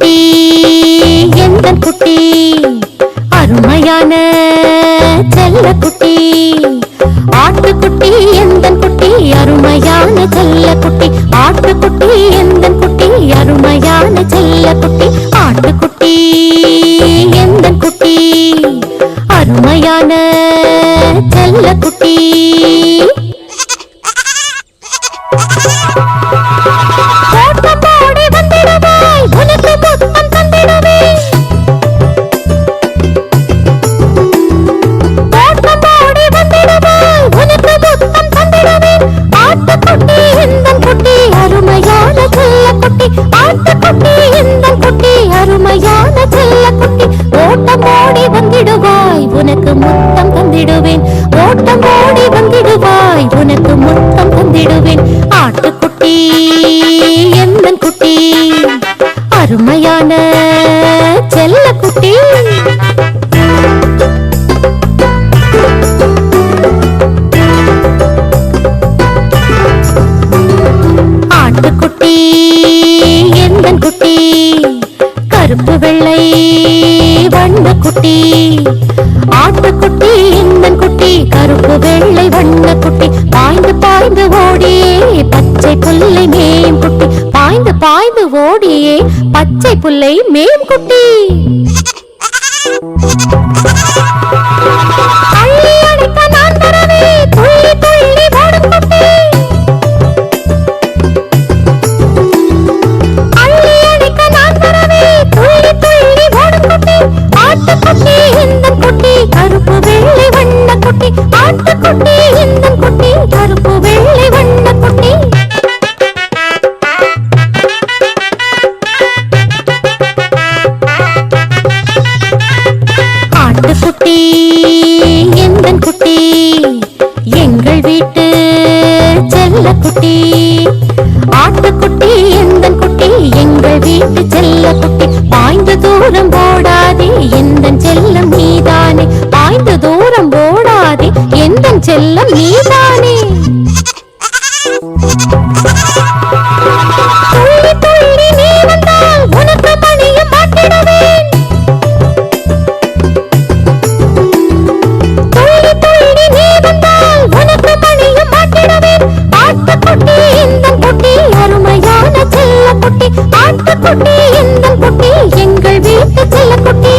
குட்டி எந்த குட்டி? அருமையான செல்ல குட்டி. ஆட்டுக்குட்டி எந்த குட்டி? அருமையான செல்ல குட்டி. ஆட்டுக்குட்டி எந்த குட்டி? அருமையான செல்ல குட்டி. ஆட்டுக்குட்டி எந்த குட்டி? அருமையான செல்ல குட்டி. அருமையான செல்லக்குட்டி ஓட்டம் ஓடி வந்திடுவாய் உனக்கு முத்தம் தந்திடுவேன். ஓட்டம் ஓடி வந்திடுவாய் உனக்கு முத்தம் தந்திடுவேன். ஆட்டுக்குட்டி எந்தன் குட்டி அருமையான செல்ல குட்டி. ஆட்டுக்குட்டி எந்தன் குட்டி கருப்பு வெள்ளை வண்ண குட்டி ஆட்டுக்குட்டி எந்தன் குட்டி? கருப்பு வெள்ளை வண்ண குட்டி பாய்ந்து பாய்ந்து ஓடியே பச்சை புல்லை மேம் குட்டி பாய்ந்து பாய்ந்து ஓடியே பச்சை புல்லை மேம் குட்டி. குட்டி எந்தன் குட்டி எங்கள் வீட்டு செல்ல குட்டி. ஆட்டுக்குட்டி எந்த குட்டி எங்கள் வீட்டு செல்ல குட்டி. பாய்ந்த தூரம் போடாதே எந்த செல்லம் நீதானே. பாய்ந்த தூரம் போடாதே எந்த செல்லம் நீதானே. குட்டி எந்த குட்டி? எங்கள் வீட்டு செல்ல குட்டி.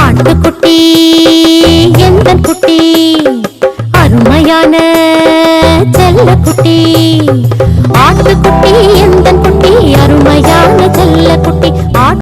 ஆட்டுக்குட்டி எந்த குட்டி? அருமையான செல்ல குட்டி. ஆட்டுக்குட்டி எந்த குட்டி? அருமையான செல்ல குட்டி.